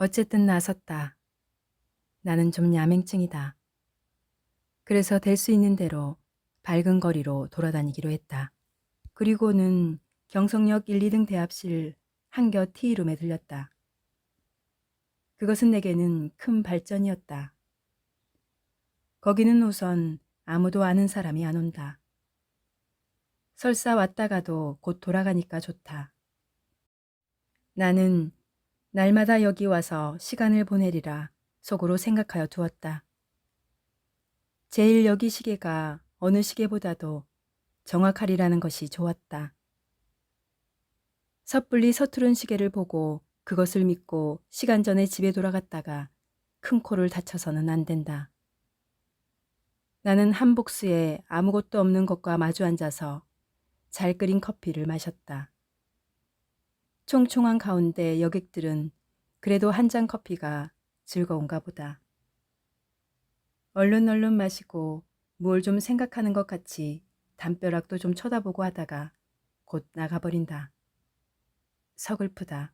어쨌든 나섰다. 나는 좀 야맹증이다. 그래서 될 수 있는 대로 밝은 거리로 돌아다니기로 했다. 그리고는 경성역 1, 2등 대합실 한겨 티룸에 들렸다. 그것은 내게는 큰 발전이었다. 거기는 우선 아무도 아는 사람이 안 온다. 설사 왔다가도 곧 돌아가니까 좋다. 나는 날마다 여기 와서 시간을 보내리라 속으로 생각하여 두었다. 제일 여기 시계가 어느 시계보다도 정확하리라는 것이 좋았다. 섣불리 서투른 시계를 보고 그것을 믿고 시간 전에 집에 돌아갔다가 큰 코를 다쳐서는 안 된다. 나는 한복수에 아무것도 없는 것과 마주 앉아서 잘 끓인 커피를 마셨다. 총총한 가운데 여객들은 그래도 한 잔 커피가 즐거운가 보다. 얼른 얼른 마시고 뭘 좀 생각하는 것 같이 담벼락도 좀 쳐다보고 하다가 곧 나가버린다. 서글프다.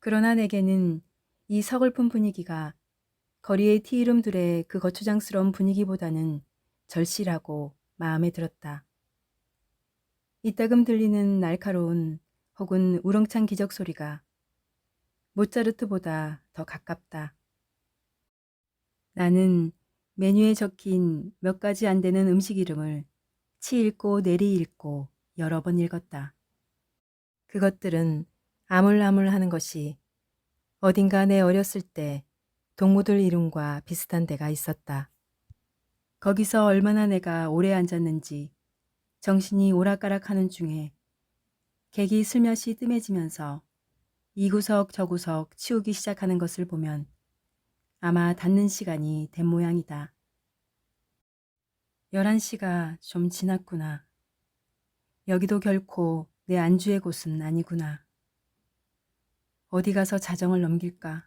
그러나 내게는 이 서글픈 분위기가 거리의 티이름들의 그 거추장스러운 분위기보다는 절실하고 마음에 들었다. 이따금 들리는 날카로운 혹은 우렁찬 기적 소리가 모차르트보다 더 가깝다. 나는 메뉴에 적힌 몇 가지 안 되는 음식 이름을 치 읽고 내리 읽고 여러 번 읽었다. 그것들은 아물아물 하는 것이 어딘가 내 어렸을 때 동무들 이름과 비슷한 데가 있었다. 거기서 얼마나 내가 오래 앉았는지 정신이 오락가락 하는 중에 객이 슬며시 뜸해지면서 이 구석 저 구석 치우기 시작하는 것을 보면 아마 닫는 시간이 된 모양이다. 11시가 좀 지났구나. 여기도 결코 내 안주의 곳은 아니구나. 어디 가서 자정을 넘길까?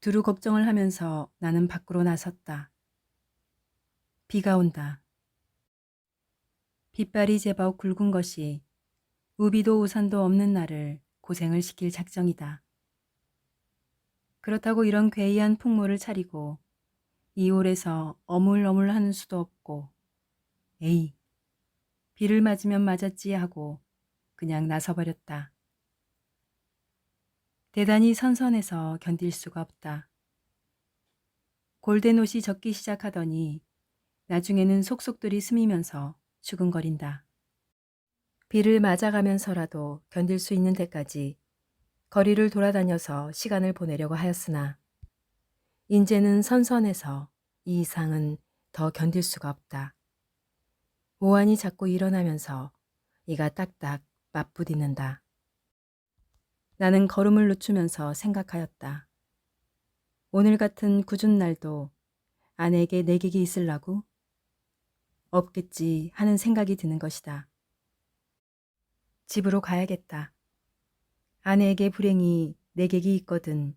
두루 걱정을 하면서 나는 밖으로 나섰다. 비가 온다. 빗발이 제법 굵은 것이 우비도 우산도 없는 나를 고생을 시킬 작정이다. 그렇다고 이런 괴이한 풍모를 차리고 이 홀에서 어물어물 하는 수도 없고 에이 비를 맞으면 맞았지 하고 그냥 나서버렸다. 대단히 선선해서 견딜 수가 없다. 골덴 옷이 젖기 시작하더니 나중에는 속속들이 스미면서 수근거린다. 비를 맞아가면서라도 견딜 수 있는 데까지 거리를 돌아다녀서 시간을 보내려고 하였으나 인제는 선선해서 이 이상은 더 견딜 수가 없다. 오한이 자꾸 일어나면서 이가 딱딱 맞부딪는다. 나는 걸음을 늦추면서 생각하였다. 오늘 같은 굳은 날도 아내에게 내객이 있을라고? 없겠지 하는 생각이 드는 것이다. 집으로 가야겠다. 아내에게 불행히 내객이 있거든.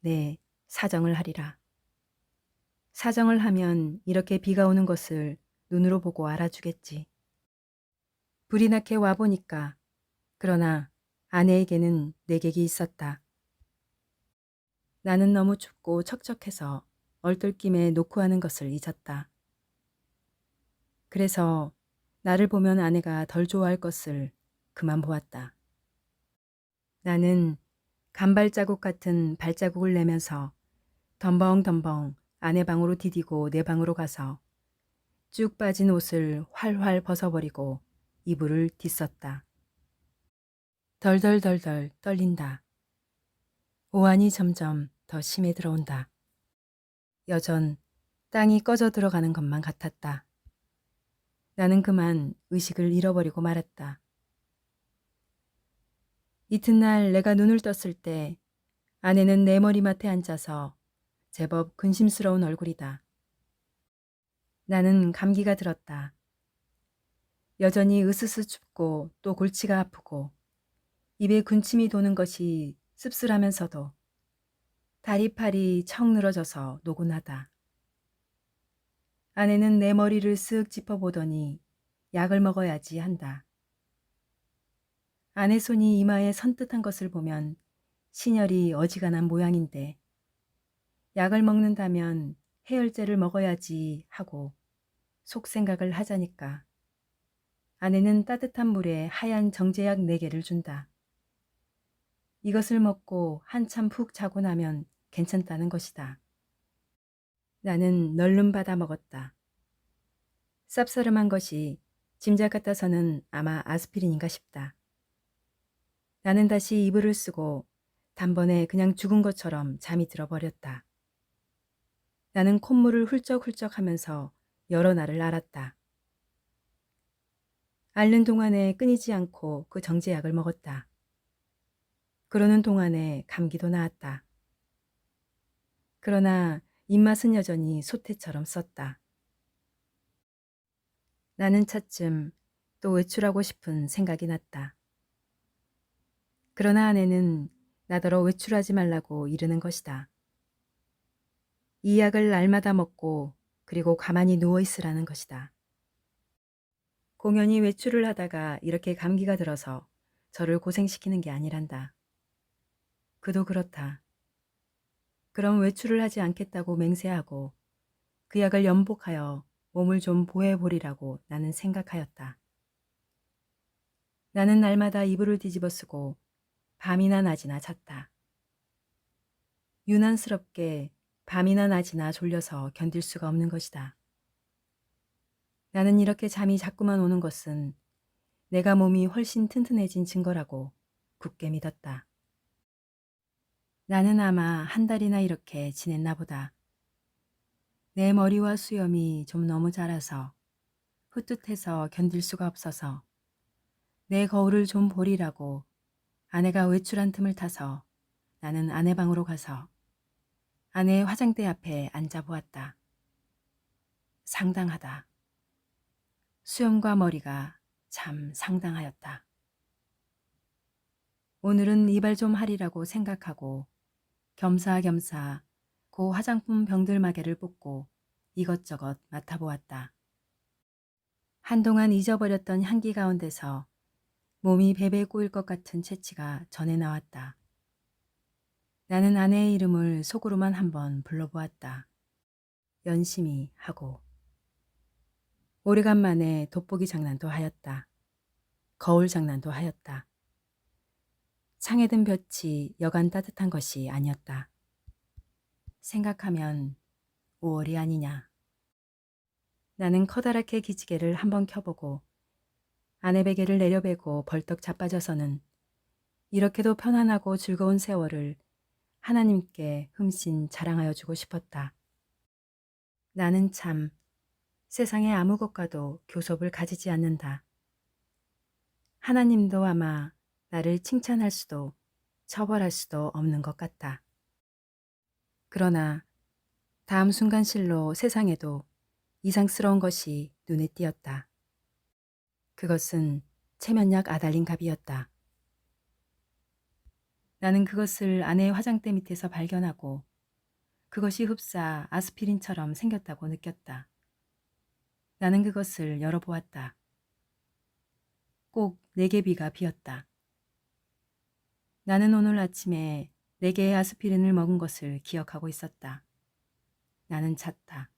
네, 사정을 하리라. 사정을 하면 이렇게 비가 오는 것을 눈으로 보고 알아주겠지. 불이 나게 와보니까 그러나 아내에게는 내객이 있었다. 나는 너무 춥고 척척해서 얼떨김에 놓고 하는 것을 잊었다. 그래서 나를 보면 아내가 덜 좋아할 것을 그만 보았다. 나는 간발자국 같은 발자국을 내면서 덤벙덤벙 아내 방으로 디디고 내 방으로 가서 쭉 빠진 옷을 활활 벗어버리고 이불을 뒤썼다. 덜덜덜덜 떨린다. 오한이 점점 더 심해 들어온다. 여전 땅이 꺼져 들어가는 것만 같았다. 나는 그만 의식을 잃어버리고 말았다. 이튿날 내가 눈을 떴을 때 아내는 내 머리맡에 앉아서 제법 근심스러운 얼굴이다. 나는 감기가 들었다. 여전히 으스스 춥고 또 골치가 아프고 입에 군침이 도는 것이 씁쓸하면서도 다리팔이 척 늘어져서 노곤하다. 아내는 내 머리를 쓱 짚어보더니 약을 먹어야지 한다. 아내 손이 이마에 선뜻한 것을 보면 신혈이 어지간한 모양인데 약을 먹는다면 해열제를 먹어야지 하고 속 생각을 하자니까 아내는 따뜻한 물에 하얀 정제약 4개를 준다. 이것을 먹고 한참 푹 자고 나면 괜찮다는 것이다. 나는 널름 받아 먹었다. 쌉싸름한 것이 짐작 같아서는 아마 아스피린인가 싶다. 나는 다시 이불을 쓰고 단번에 그냥 죽은 것처럼 잠이 들어버렸다. 나는 콧물을 훌쩍훌쩍 하면서 여러 날을 앓았다. 앓는 동안에 끊이지 않고 그 정제약을 먹었다. 그러는 동안에 감기도 나았다. 그러나 입맛은 여전히 소태처럼 썼다. 나는 차츰 또 외출하고 싶은 생각이 났다. 그러나 아내는 나더러 외출하지 말라고 이르는 것이다. 이 약을 날마다 먹고 그리고 가만히 누워 있으라는 것이다. 공연히 외출을 하다가 이렇게 감기가 들어서 저를 고생시키는 게 아니란다. 그도 그렇다. 그럼 외출을 하지 않겠다고 맹세하고 그 약을 연복하여 몸을 좀 보호해보리라고 나는 생각하였다. 나는 날마다 이불을 뒤집어 쓰고 밤이나 낮이나 잤다. 유난스럽게 밤이나 낮이나 졸려서 견딜 수가 없는 것이다. 나는 이렇게 잠이 자꾸만 오는 것은 내가 몸이 훨씬 튼튼해진 증거라고 굳게 믿었다. 나는 아마 한 달이나 이렇게 지냈나 보다. 내 머리와 수염이 좀 너무 자라서 흩뜻해서 견딜 수가 없어서 내 거울을 좀 보리라고 아내가 외출한 틈을 타서 나는 아내 방으로 가서 아내의 화장대 앞에 앉아 보았다. 상당하다. 수염과 머리가 참 상당하였다. 오늘은 이발 좀 하리라고 생각하고 겸사겸사 고 화장품 병들마개를 뽑고 이것저것 맡아보았다. 한동안 잊어버렸던 향기 가운데서 몸이 베베 꼬일 것 같은 채취가 전해 나왔다. 나는 아내의 이름을 속으로만 한번 불러보았다. 연심이 하고. 오래간만에 돋보기 장난도 하였다. 거울 장난도 하였다. 창에 든 볕이 여간 따뜻한 것이 아니었다. 생각하면 5월이 아니냐. 나는 커다랗게 기지개를 한번 켜보고 아내 베개를 내려베고 벌떡 자빠져서는 이렇게도 편안하고 즐거운 세월을 하나님께 흠씬 자랑하여 주고 싶었다. 나는 참 세상에 아무 것과도 교섭을 가지지 않는다. 하나님도 아마 나를 칭찬할 수도 처벌할 수도 없는 것 같다. 그러나 다음 순간실로 세상에도 이상스러운 것이 눈에 띄었다. 그것은 체면약 아달린 갑이었다. 나는 그것을 아내의 화장대 밑에서 발견하고 그것이 흡사 아스피린처럼 생겼다고 느꼈다. 나는 그것을 열어보았다. 꼭네 개비가 비었다. 나는 오늘 아침에 네 개의 아스피린을 먹은 것을 기억하고 있었다. 나는 잤다.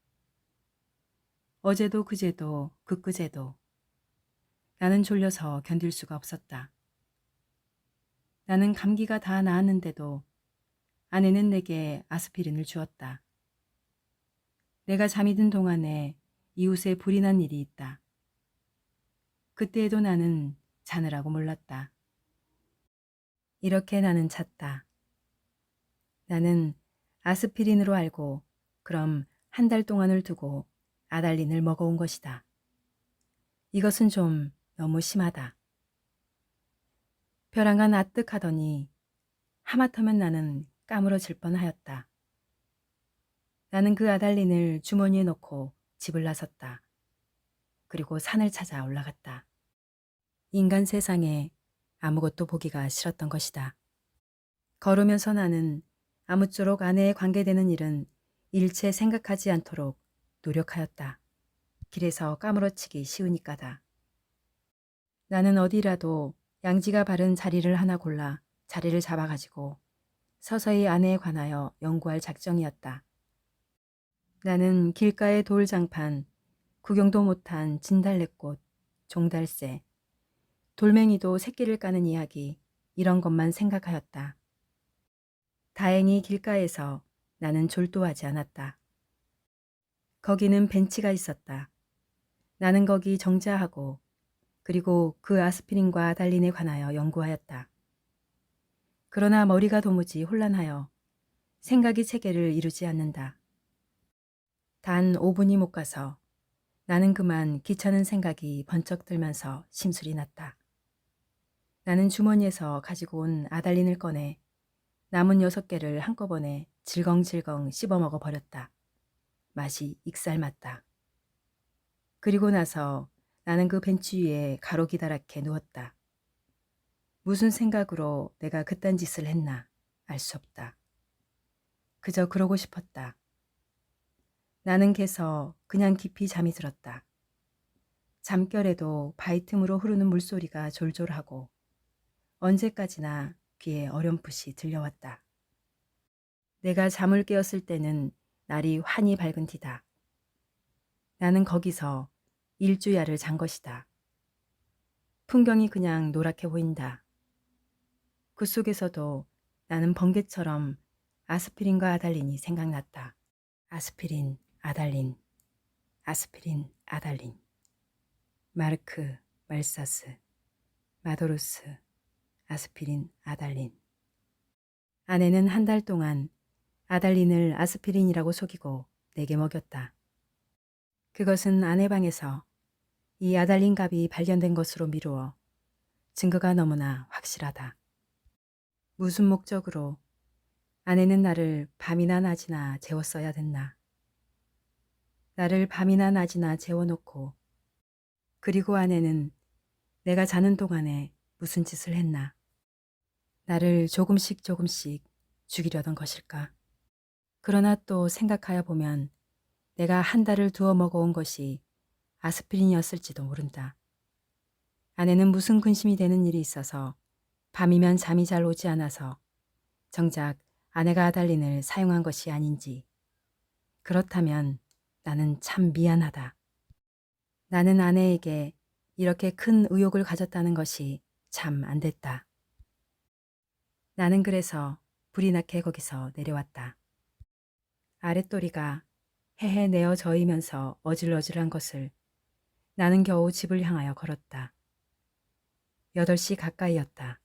어제도 그제도 그그제도 나는 졸려서 견딜 수가 없었다. 나는 감기가 다 나았는데도 아내는 내게 아스피린을 주었다. 내가 잠이 든 동안에 이웃에 불이 난 일이 있다. 그때에도 나는 자느라고 몰랐다. 이렇게 나는 잤다. 나는 아스피린으로 알고 그럼 한 달 동안을 두고 아달린을 먹어온 것이다. 이것은 좀 너무 심하다. 벼랑간 아뜩하더니 하마터면 나는 까무러질 뻔하였다. 나는 그 아달린을 주머니에 넣고 집을 나섰다. 그리고 산을 찾아 올라갔다. 인간 세상에 아무것도 보기가 싫었던 것이다. 걸으면서 나는 아무쪼록 아내에 관계되는 일은 일체 생각하지 않도록 노력하였다. 길에서 까무러치기 쉬우니까다. 나는 어디라도 양지가 바른 자리를 하나 골라 자리를 잡아가지고 서서히 아내에 관하여 연구할 작정이었다. 나는 길가의 돌장판, 구경도 못한 진달래꽃, 종달새, 돌멩이도 새끼를 까는 이야기 이런 것만 생각하였다. 다행히 길가에서 나는 졸도하지 않았다. 거기는 벤치가 있었다. 나는 거기 정자하고 그리고 그 아스피린과 아달린에 관하여 연구하였다. 그러나 머리가 도무지 혼란하여 생각이 체계를 이루지 않는다. 단 5분이 못 가서 나는 그만 귀찮은 생각이 번쩍 들면서 심술이 났다. 나는 주머니에서 가지고 온 아달린을 꺼내 남은 여섯 개를 한꺼번에 질겅질겅 씹어 먹어 버렸다. 맛이 익살맞다. 그리고 나서 나는 그 벤치 위에 가로기다랗게 누웠다. 무슨 생각으로 내가 그딴 짓을 했나 알 수 없다. 그저 그러고 싶었다. 나는 개서 그냥 깊이 잠이 들었다. 잠결에도 바위 틈으로 흐르는 물소리가 졸졸하고 언제까지나 귀에 어렴풋이 들려왔다. 내가 잠을 깨었을 때는 날이 환히 밝은 뒤다. 나는 거기서 일주야를 잔 것이다. 풍경이 그냥 노랗게 보인다. 그 속에서도 나는 번개처럼 아스피린과 아달린이 생각났다. 아스피린, 아달린, 아스피린, 아달린. 마르크, 말사스, 마도로스, 아스피린, 아달린. 아내는 한 달 동안 아달린을 아스피린이라고 속이고 내게 먹였다. 그것은 아내 방에서 이 아달린 값이 발견된 것으로 미루어 증거가 너무나 확실하다. 무슨 목적으로 아내는 나를 밤이나 낮이나 재웠어야 됐나. 나를 밤이나 낮이나 재워놓고 그리고 아내는 내가 자는 동안에 무슨 짓을 했나. 나를 조금씩 조금씩 죽이려던 것일까. 그러나 또 생각하여 보면 내가 한 달을 두어 먹어온 것이 아스피린이었을지도 모른다. 아내는 무슨 근심이 되는 일이 있어서 밤이면 잠이 잘 오지 않아서 정작 아내가 아달린을 사용한 것이 아닌지. 그렇다면 나는 참 미안하다. 나는 아내에게 이렇게 큰 의욕을 가졌다는 것이 참 안 됐다. 나는 그래서 불이 나게 거기서 내려왔다. 아랫도리가 해해 내어 저이면서 어질어질한 것을 나는 겨우 집을 향하여 걸었다. 8시 가까이였다.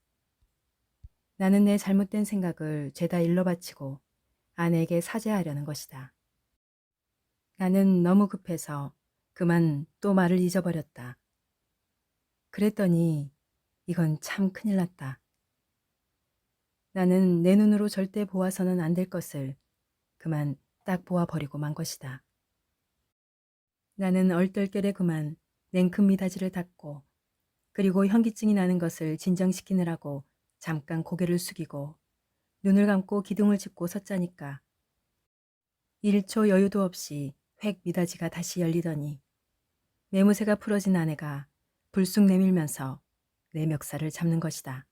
나는 내 잘못된 생각을 죄다 일러 바치고 아내에게 사죄하려는 것이다. 나는 너무 급해서 그만 또 말을 잊어버렸다. 그랬더니 이건 참 큰일 났다. 나는 내 눈으로 절대 보아서는 안 될 것을 그만 딱 보아버리고 만 것이다. 나는 얼떨결에 그만 냉큼 미닫이를 닫고 그리고 현기증이 나는 것을 진정시키느라고 잠깐 고개를 숙이고 눈을 감고 기둥을 짚고 섰자니까 1초 여유도 없이 획 미닫이가 다시 열리더니 매무새가 풀어진 아내가 불쑥 내밀면서 내 멱살을 잡는 것이다.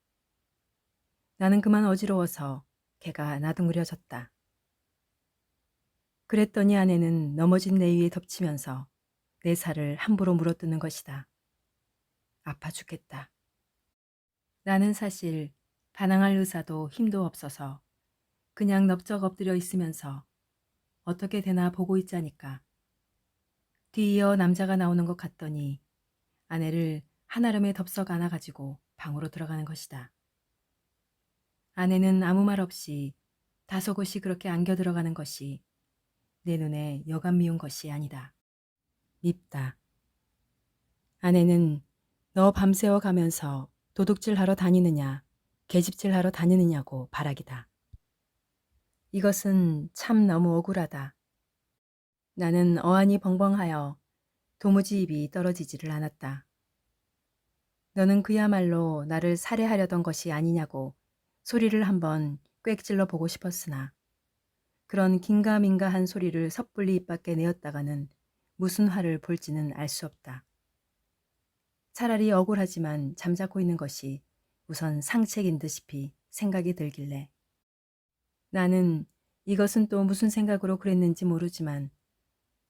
나는 그만 어지러워서 개가 나둥그려졌다. 그랬더니 아내는 넘어진 내 위에 덮치면서 내 살을 함부로 물어뜯는 것이다. 아파 죽겠다. 나는 사실 반항할 의사도 힘도 없어서 그냥 넙적 엎드려 있으면서 어떻게 되나 보고 있자니까. 뒤이어 남자가 나오는 것 같더니 아내를 한아름에 덥석 안아가지고 방으로 들어가는 것이다. 아내는 아무 말 없이 다소곳이 그렇게 안겨 들어가는 것이 내 눈에 여간 미운 것이 아니다. 밉다. 아내는 너 밤새워 가면서 도둑질 하러 다니느냐, 계집질 하러 다니느냐고 바라기다. 이것은 참 너무 억울하다. 나는 어안이 벙벙하여 도무지 입이 떨어지지를 않았다. 너는 그야말로 나를 살해하려던 것이 아니냐고 소리를 한번 꽥질러 보고 싶었으나 그런 긴가민가한 소리를 섣불리 입 밖에 내었다가는 무슨 화를 볼지는 알 수 없다. 차라리 억울하지만 잠자코 있는 것이 우선 상책인 듯이 생각이 들길래 나는 이것은 또 무슨 생각으로 그랬는지 모르지만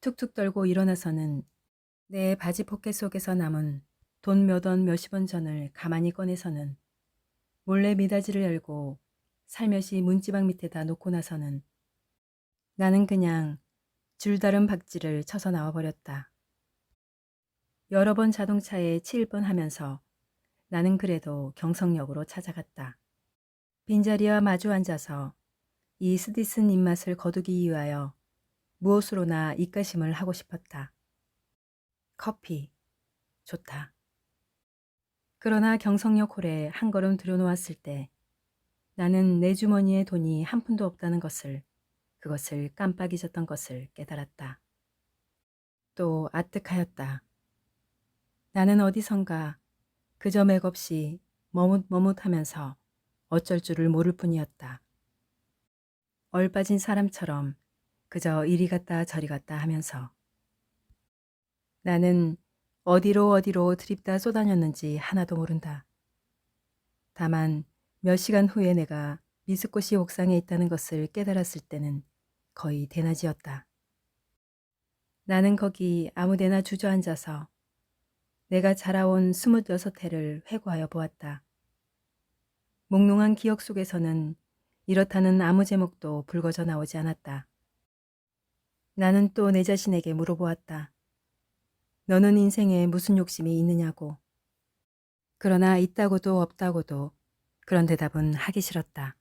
툭툭 떨고 일어나서는 내 바지 포켓 속에서 남은 돈 몇 원 몇십 원 전을 가만히 꺼내서는 몰래 미닫이를 열고 살며시 문지방 밑에다 놓고 나서는 나는 그냥 줄다른 박지를 쳐서 나와버렸다. 여러 번 자동차에 치일 뻔 하면서 나는 그래도 경성역으로 찾아갔다. 빈자리와 마주 앉아서 이 스디슨 입맛을 거두기 위하여 무엇으로나 입가심을 하고 싶었다. 커피. 좋다. 그러나 경성역 홀에 한 걸음 들여놓았을 때 나는 내 주머니에 돈이 한 푼도 없다는 것을 그것을 깜빡 잊었던 것을 깨달았다. 또 아뜩하였다. 나는 어디선가 그저 맥없이 머뭇머뭇하면서 어쩔 줄을 모를 뿐이었다. 얼빠진 사람처럼 그저 이리 갔다 저리 갔다 하면서 나는 어디로 어디로 드립다 쏘다녔는지 하나도 모른다. 다만 몇 시간 후에 내가 미스코시 옥상에 있다는 것을 깨달았을 때는 거의 대낮이었다. 나는 거기 아무데나 주저앉아서 내가 자라온 스물여섯 해를 회고하여 보았다. 몽롱한 기억 속에서는 이렇다는 아무 제목도 불거져 나오지 않았다. 나는 또 내 자신에게 물어보았다. 너는 인생에 무슨 욕심이 있느냐고. 그러나 있다고도 없다고도 그런 대답은 하기 싫었다.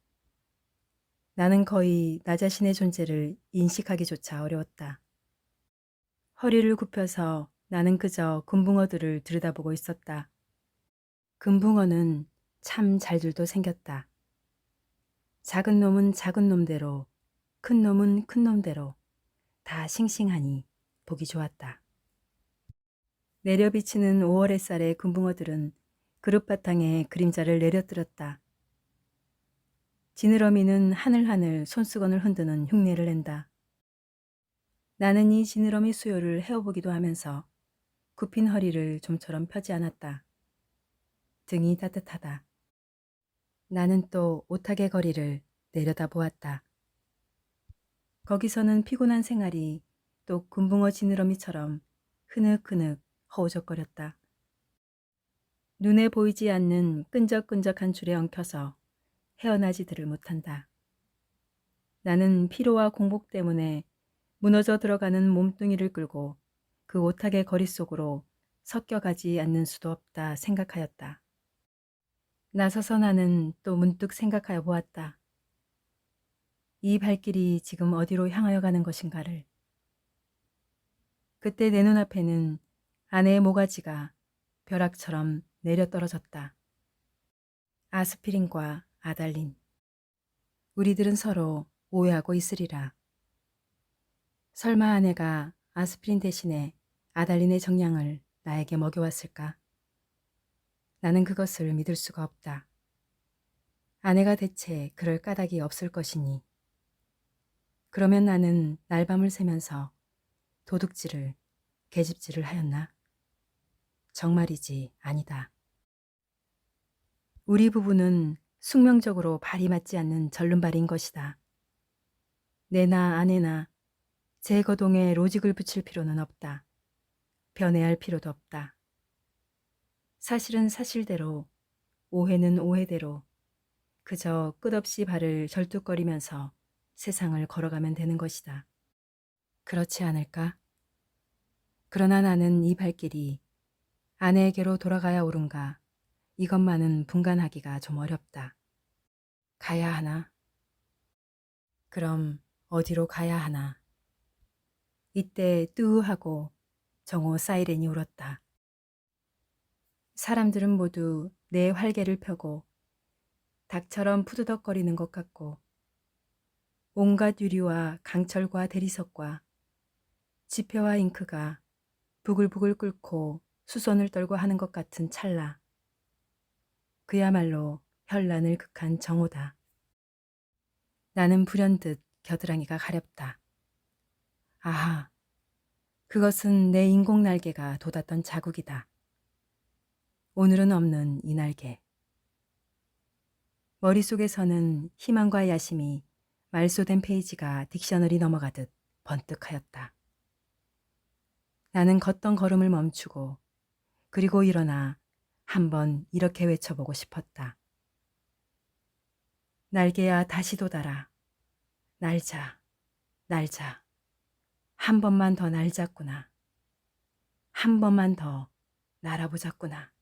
나는 거의 나 자신의 존재를 인식하기조차 어려웠다. 허리를 굽혀서 나는 그저 금붕어들을 들여다보고 있었다. 금붕어는 참 잘들도 생겼다. 작은 놈은 작은 놈대로, 큰 놈은 큰 놈대로 다 싱싱하니 보기 좋았다. 내려 비치는 5월 햇살의 금붕어들은 그릇바탕에 그림자를 내려뜨렸다. 지느러미는 하늘하늘 손수건을 흔드는 흉내를 낸다. 나는 이 지느러미 수요를 헤어보기도 하면서 굽힌 허리를 좀처럼 펴지 않았다. 등이 따뜻하다. 나는 또 오타의 거리를 내려다 보았다. 거기서는 피곤한 생활이 또 금붕어 지느러미처럼 흐느흐느 허우적거렸다. 눈에 보이지 않는 끈적끈적한 줄에 엉켜서 헤어나지들을 못한다. 나는 피로와 공복 때문에 무너져 들어가는 몸뚱이를 끌고 그 오탁의 거리 속으로 섞여가지 않는 수도 없다 생각하였다. 나서서 나는 또 문득 생각하여 보았다. 이 발길이 지금 어디로 향하여 가는 것인가를. 그때 내 눈앞에는 아내의 모가지가 벼락처럼 내려 떨어졌다. 아스피린과 아달린. 우리들은 서로 오해하고 있으리라. 설마 아내가 아스피린 대신에 아달린의 정량을 나에게 먹여왔을까? 나는 그것을 믿을 수가 없다. 아내가 대체 그럴 까닭이 없을 것이니. 그러면 나는 날밤을 새면서 도둑질을, 계집질을 하였나? 정말이지 아니다. 우리 부부는 숙명적으로 발이 맞지 않는 절름발인 것이다. 내나 아내나 제 거동에 로직을 붙일 필요는 없다. 변해할 필요도 없다. 사실은 사실대로, 오해는 오해대로 그저 끝없이 발을 절뚝거리면서 세상을 걸어가면 되는 것이다. 그렇지 않을까? 그러나 나는 이 발길이 아내에게로 돌아가야 옳은가 이것만은 분간하기가 좀 어렵다. 가야 하나? 그럼 어디로 가야 하나? 이때 뜨하고 정오 사이렌이 울었다. 사람들은 모두 내 활개를 펴고 닭처럼 푸드덕거리는 것 같고 온갖 유리와 강철과 대리석과 지폐와 잉크가 부글부글 끓고 수선을 떨고 하는 것 같은 찰나. 그야말로 현란을 극한 정오다. 나는 불현듯 겨드랑이가 가렵다. 아하, 그것은 내 인공 날개가 돋았던 자국이다. 오늘은 없는 이 날개. 머릿속에서는 희망과 야심이 말소된 페이지가 딕셔너리 넘어가듯 번뜩하였다. 나는 걷던 걸음을 멈추고 그리고 일어나 한번 이렇게 외쳐보고 싶었다. 날개야 다시 돋아라. 날자, 날자. 한 번만 더 날잡구나. 한 번만 더 날아보자꾸나.